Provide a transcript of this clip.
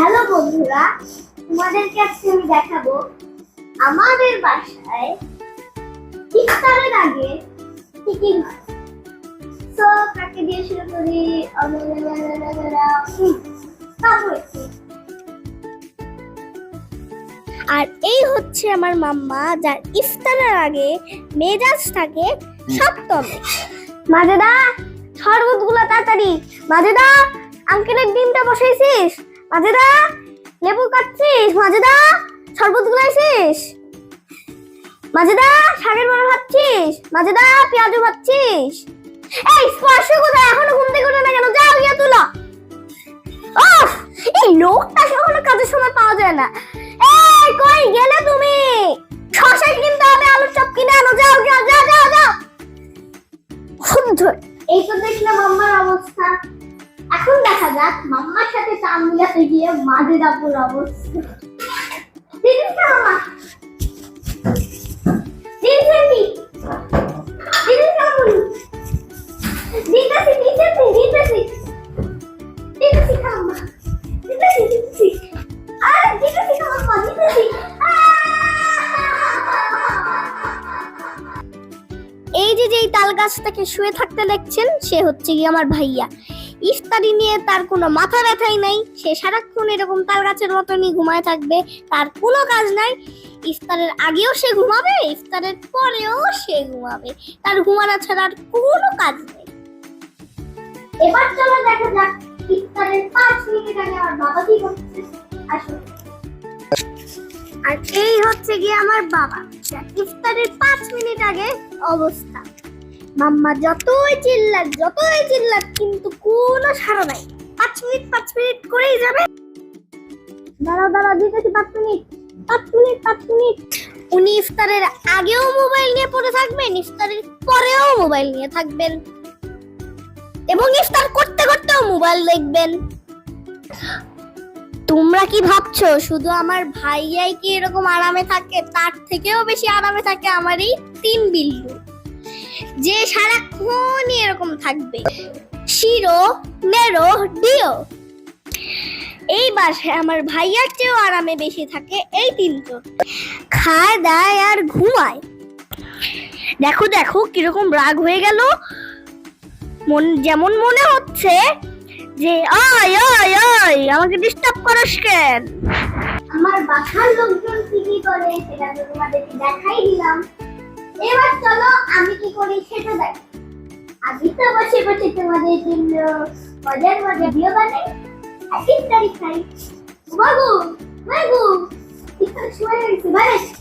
Hello বন্ধুরা, তোমাদেরকে আজকে আমি দেখাবো আমাদের বাসায় ইফতারের আগে কি কি তো কাকে দিয়ে শুরু করি? আর এই হচ্ছে আমার মাম্মা, যার ইফতারের আগে মেজাজ থাকে সপ্তমে। মাজেদা শরবতগুলা তাড়াতাড়ি। মাজেদা আঙ্কেলের ডিমটা বসাইছিস? মাজেদা লেবু কাটছিস? মাজেদা শরবত গুলাইছিস মাজেদা শাকের বড়া ভাবছিস মাজেদা পেঁয়াজু ভাবছিস এই স্পর্শ কোথায়? এখনও ঘুম থেকে উঠে না কেন? যাও গিয়ে তুলো। এই লোকটা কখনো কাজের সময় পাওয়া যায় না। এই, কই গেলে তুমি? শশা কিনতে হবে, আলুর চপ কিনে আনো। যাও যাও যাও যাও এই তো মাম্মার সাথে চাল মিলাতে গিয়ে আপুর অবস্থা এই যে যেই তাল গাছটাকে শুয়ে থাকতে দেখছেন, সে হচ্ছে কি আমার ভাইয়া। ইফতারি নিয়ে তার কোনো মাথা ব্যথাই নাই। সে সারাক্ষণ এরকম তাল গাছের মতনই ঘুমায় থাকবে। তার কোনো কাজ নাই। ইফতারের আগেও সে ঘুমাবে ইফতারের পরেও সে ঘুমাবে। তার ঘুমানো ছাড়া আর কোনো কাজ নেই। এবার চলো দেখা যাক ইফতারের পাঁচ মিনিট আগে আমার বাবা কি করছে। আর এই হচ্ছে গিয়ে আমার বাবা। ইফতারের পাঁচ মিনিট আগে অবস্থা। মাম্মা যতই চিল্লাক যতই চিল্লাক, কিন্তু কোনো সাড়া নাই। পাঁচ মিনিট পাঁচ মিনিট করেই যাবে। দাঁড়াও দাঁড়াও দিতেছি পাঁচ মিনিট। পাঁচ মিনিট পাঁচ মিনিট। উনি ইফতারের আগেও মোবাইল নিয়ে পড়ে থাকবেন, ইফতারের পরেও মোবাইল নিয়ে থাকবেন। এবং ইফতার করতে করতেও মোবাইল দেখবেন। তোমরা কি ভাবছ, শুধু আমার ভাইয়াই কি এরকম আরামে থাকে? তার থেকেও বেশি আরামে থাকে আমার এই তিন বিল্লু। যে সারাক্ষণই এরকম থাকবে। শিরো নেরো ডিও। এই বাসায় আমার ভাইয়ার চেয়েও আরামে বেশি থাকে এই তিনজন। খায়, দায় আর ঘুমায়। দেখো দেখো, কীরকম রাগ হয়ে গেল। মন, যেমন মনে হচ্ছে যে, আয় আয় আয়, আমাকে ডিস্টার্ব করিস কেন? আমার বাসার লোকজন কি করে, সেটা তোমাদেরকে দেখাই দিলাম। এবার চলো আমি কি করি সেটা দেখ। আমি তো বসে বসে তোমাদের জন্য মজার মজার ভিডিও বানাই। আর ইফতারি খাই বাবু বাবু ইফতার সময় হয়েছে